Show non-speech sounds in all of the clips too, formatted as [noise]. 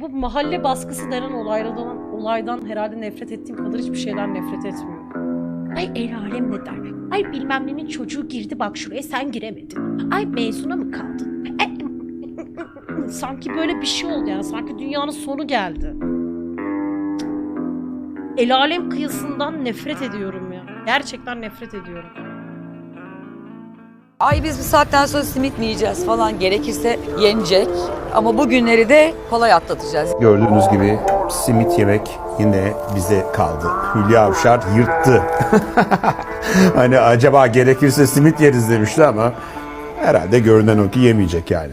Bu mahalle baskısı denen olaydan, olaydan herhalde nefret ettiğim kadar hiçbir şeyden nefret etmiyorum. Ay el alem ne der? Ay bilmem nenin çocuğu girdi bak şuraya sen giremedin. Ay mezuna mı kaldın? Ay, [laughs] sanki böyle bir şey oldu yani. Sanki dünyanın sonu geldi. El alem kıyısından nefret ediyorum ya. Gerçekten nefret ediyorum. Ay biz bu saatten sonra simit mi yiyeceğiz falan gerekirse yenecek. Ama bu günleri de kolay atlatacağız. Gördüğünüz gibi simit yemek yine bize kaldı. Hülya Avşar yırttı. [laughs] hani acaba gerekirse simit yeriz demişti ama herhalde görünen o ki yemeyecek yani.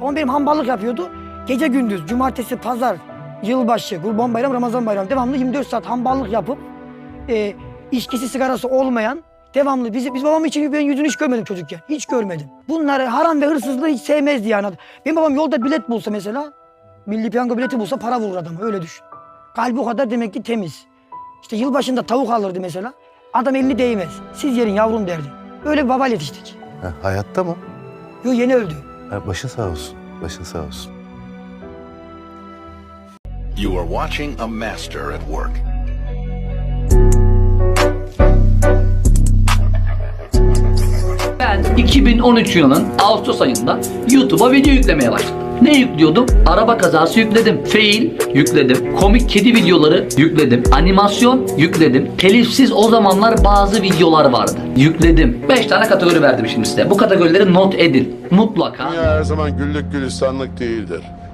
Ama benim hamballık yapıyordu. Gece gündüz, cumartesi, pazar, yılbaşı, kurban bayramı, ramazan bayramı devamlı 24 saat hamballık yapıp e, içkisi sigarası olmayan devamlı biz, biz babam için ben yüzünü hiç görmedim çocukken. Hiç görmedim. Bunları haram ve hırsızlığı hiç sevmezdi yani. Benim babam yolda bilet bulsa mesela milli piyango bileti bulsa para vurur adama öyle düşün. Kalbi o kadar demek ki temiz. İşte yılbaşında tavuk alırdı mesela. Adam elini değmez. Siz yerin yavrum derdi. Öyle bir baba yetiştik. Ha, hayatta mı? Yo yeni öldü. Ha, başın sağ olsun. Başın sağ olsun. You are watching a master at work. 2013 yılının Ağustos ayında YouTube'a video yüklemeye başladım. Ne yüklüyordum? Araba kazası yükledim. Fail yükledim. Komik kedi videoları yükledim. Animasyon yükledim. Telifsiz o zamanlar bazı videolar vardı. Yükledim. 5 tane kategori verdim şimdi size. Bu kategorileri not edin. Mutlaka. Dünya her zaman güllük gülistanlık değildir.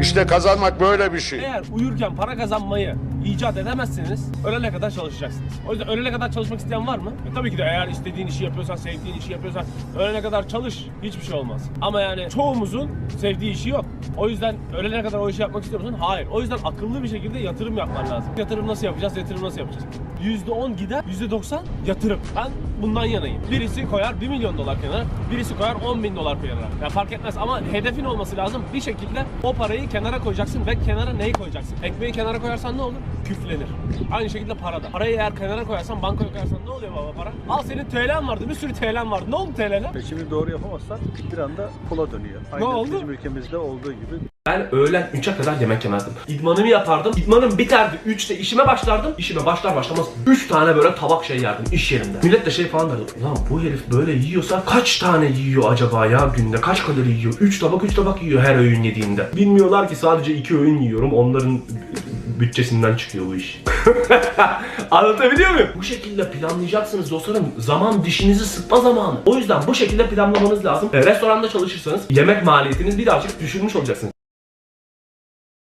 İşte kazanmak böyle bir şey. Eğer uyurken para kazanmayı icat edemezseniz ölene kadar çalışacaksınız. O yüzden ölene kadar çalışmak isteyen var mı? E, tabii ki de eğer istediğin işi yapıyorsan, sevdiğin işi yapıyorsan ölene kadar çalış. Hiçbir şey olmaz. Ama yani çoğumuzun sevdiği işi yok. O yüzden ölene kadar o işi yapmak istiyor musun? Hayır. O yüzden akıllı bir şekilde yatırım yapman lazım. Yatırım nasıl yapacağız? Yatırım nasıl yapacağız? %10 gider, %90 yatırım. Ben bundan yanayım. Birisi koyar 1 milyon dolar kenara, birisi koyar 10 bin dolar kenara. Ya fark etmez ama hedefin olması lazım. Bir şekilde o parayı kenara koyacaksın ve kenara neyi koyacaksın? Ekmeği kenara koyarsan ne olur? Küflenir. Aynı şekilde para da. Parayı eğer kenara koyarsan, bankaya koyarsan ne oluyor baba para? Al senin TL'n vardı, bir sürü TL'n vardı. Ne oldu TL'ne? Seçimi doğru yapamazsan bir anda kola dönüyor. Aynı oldu? bizim ülkemizde olduğu gibi. Ben öğlen 3'e kadar yemek yemezdim. İdmanımı yapardım. İdmanım biterdi. 3'te işime başlardım. İşime başlar başlamaz 3 tane böyle tabak şey yerdim iş yerinde. Millet de şey falan derdi. Ulan bu herif böyle yiyorsa kaç tane yiyor acaba ya günde? Kaç kalori yiyor? 3 tabak 3 tabak yiyor her öğün yediğinde. Bilmiyorlar ki sadece 2 öğün yiyorum. Onların bütçesinden çıkıyor bu iş. [laughs] Anlatabiliyor muyum? Bu şekilde planlayacaksınız dostlarım. Zaman dişinizi sıkma zamanı. O yüzden bu şekilde planlamanız lazım. E, restoranda çalışırsanız yemek maliyetiniz birazcık düşürmüş olacaksınız.